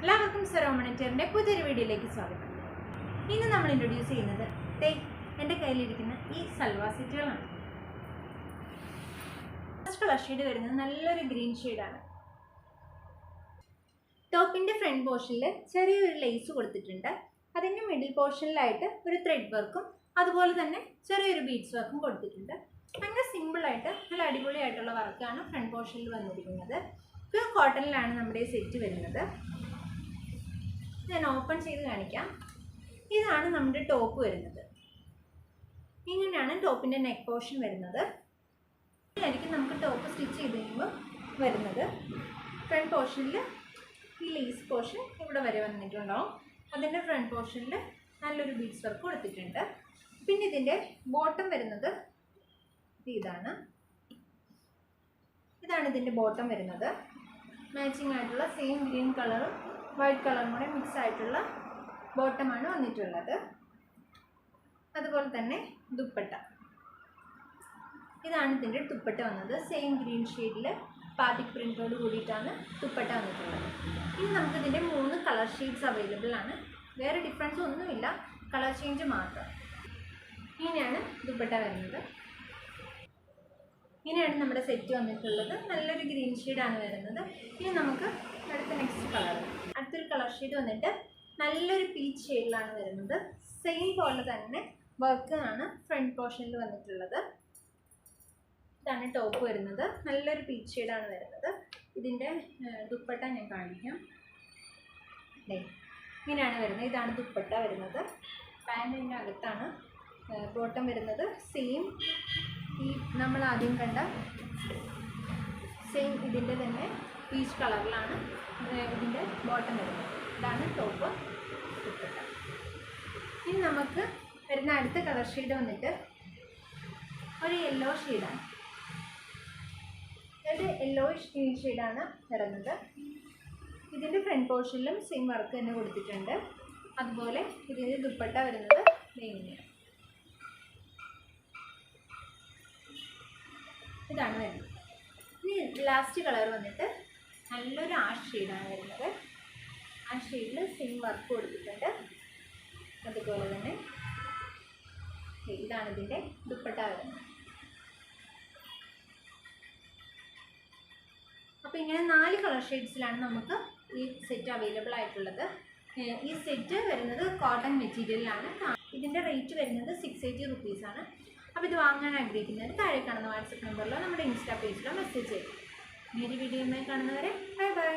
എല്ലാവർക്കും സെറോമണിറ്ററിന്റെ പുതിയൊരു വീഡിയോയിലേക്ക് സ്വാഗതം. ഇന്ന് നമ്മൾ ഇൻട്രൊഡ്യൂസ് ചെയ്യുന്നത് ദേ എന്റെ കയ്യിലിരിക്കുന്ന ഈ സൽവാർ സെറ്റുകളാണ്. ഫസ്റ്റ് കളർ ഷെയ്ഡ് വരുന്നത് നല്ലൊരു ഗ്രീൻ ഷെയ്ഡാണ് ടോപ്പിന്റെ ഫ്രണ്ട് പോർഷനിൽ ചെറിയൊരു ലേസ് കൊടുത്തിട്ടുണ്ട്. അതിന്റെ മിഡിൽ പോർഷനിലായിട്ട് ഒരു ത്രെഡ് വർക്കും അതുപോലെ തന്നെ ചെറിയൊരു ബീഡ്സ് വർക്കും കൊടുത്തിട്ടുണ്ട്. അങ്ങനെ സിമ്പിളായിട്ട് നല്ല അടിപൊളിയായിട്ടുള്ള വർക്കാണ് ഫ്രണ്ട് പോർഷനിൽ വന്നിരിക്കുന്നത്. പ്യൂർ കോട്ടണിലാണ് നമ്മുടെ സെറ്റ് വരുന്നത്. ഞാൻ ഓപ്പൺ ചെയ്ത് കാണിക്കാം. ഇതാണ് നമ്മുടെ ടോപ്പ് വരുന്നത്. ഇങ്ങനെയാണ് ടോപ്പിന്റെ നെക്ക് പോർഷൻ വരുന്നത്. ഇതായിരിക്കും നമുക്ക് ടോപ്പ് സ്റ്റിച്ച് ചെയ്ത് കഴിയുമ്പോൾ വരുന്നത്. ഫ്രണ്ട് പോർഷനിൽ ഈ ലേസ് പോർഷൻ ഇവിടെ വരെ വന്നിട്ടുണ്ടാവും അതിന്റെ ഫ്രണ്ട് പോർഷനിൽ നല്ലൊരു ബീഡ്സ് വർക്ക് കൊടുത്തിട്ടുണ്ട്. പിന്നെ ഇതിന്റെ ബോട്ടം വരുന്നത് ഇതാണ്. ഇതാണ് ഇതിന്റെ ബോട്ടം വരുന്നത്. മാച്ചിങ് ആയിട്ടുള്ള സെയിം ഗ്രീൻ കളറും വൈറ്റ് കളറും കൂടെ മിക്സ് ആയിട്ടുള്ള ബോട്ടമാണ് വന്നിട്ടുള്ളത്. അതുപോലെ തന്നെ ദുപ്പട്ട. ഇതാണ് ഇതിന്റെ ദുപ്പട്ട വന്നത്. സെയിം ഗ്രീൻ ഷെയ്ഡിൽ പാത്തിക് പ്രിന്റോട് കൂടിയിട്ടാണ് ദുപ്പട്ട വന്നിട്ടുള്ളത്. ഇനി നമുക്ക് ഇതിന്റെ മൂന്ന് കളർ ഷെയ്ഡ്സ് അവൈലബിൾ ആണ്. വേറെ ഡിഫറൻസ് ഒന്നുമില്ല. കളർ ചേഞ്ച് മാത്രം. ഇങ്ങനെയാണ് ദുപ്പട്ട വരുന്നത്. ഇങ്ങനെയാണ് നമ്മുടെ സെറ്റ് വന്നിട്ടുള്ളത്. നല്ലൊരു ഗ്രീൻ ഷെയ്ഡാണ് വരുന്നത്. ഇനി നമുക്ക് അടുത്ത നെക്സ്റ്റ് ഷെയ്ഡ് വന്നിട്ട് നല്ലൊരു പീച്ച് ഷെയ്ഡിലാണ് വരുന്നത്. സെയിം പോലെ തന്നെ വർക്ക് ആണ് ഫ്രണ്ട് പോർഷനിൽ വന്നിട്ടുള്ളത്. ഇതാണ് ടോപ്പ് വരുന്നത്. നല്ലൊരു പീച്ച് ഷെയ്ഡാണ് വരുന്നത്. ഇതിന്റെ ദുപ്പട്ട ഞാൻ കാണിക്കാം. അല്ലേ ഇങ്ങനെയാണ് വരുന്നത്. ഇതാണ് ദുപ്പട്ട വരുന്നത്. പാന്റിന്റെ അകത്താണ് ബോട്ടം വരുന്നത്. സെയിം ഈ നമ്മൾ ആദ്യം കണ്ട സെയിം ഇതിന്റെ തന്നെ പീച്ച് കളറിലാണ് ഇതിന്റെ ബോട്ടം വരുന്നത്. ഇതാണ് ടോപ്പ് ഇനി നമുക്ക് വരുന്ന അടുത്ത കളർ ഷെയ്ഡ് വന്നിട്ട് ഒരു യെല്ലോ ഷെയ്ഡാണ് ഇത് യെല്ലോ ഷെയ്ഡാണ് വരുന്നത്. ഇതിന്റെ ഫ്രണ്ട് പോർഷനിലും സെയിം വർക്ക് തന്നെ കൊടുത്തിട്ടുണ്ട്. അതുപോലെ ഇതിന്റെ ദുപ്പട്ട വരുന്നത് ഇങ്ങനെയാണ് ഇതാണ് വരുന്നത്. ഇനി ലാസ്റ്റ് കളർ വന്നിട്ട് നല്ലൊരു ആഷ് ഷെയ്ഡാണ് വരുന്നത്. ആ ഷെയ്ഡിൽ സെയിം വർക്ക് കൊടുത്തിട്ടുണ്ട്. അതുപോലെ തന്നെ ഇതാണ് ഇതിന്റെ ദുപ്പട്ട വരുന്നത് അപ്പോൾ ഇങ്ങനെ നാല് കളർ ഷെയ്ഡ്സിലാണ് നമുക്ക് ഈ സെറ്റ് അവൈലബിൾ ആയിട്ടുള്ളത്. ഈ സെറ്റ് വരുന്നത് കോട്ടൺ മെറ്റീരിയലിലാണ് ഇതിന്റെ റേറ്റ് വരുന്നത് സിക്സ് എയ്റ്റി റുപ്പീസാണ് അപ്പോൾ ഇത് വാങ്ങാൻ ആഗ്രഹിക്കുന്നവർ താഴെ കാണുന്ന വാട്സപ്പ് നമ്പറിലോ നമ്മുടെ ഇൻസ്റ്റാ പേജിലോ മെസ്സേജ് ചെയ്യും. ഈ ഒരു വീഡിയോയുമായി കാണുന്നവരെ ബൈ ബൈ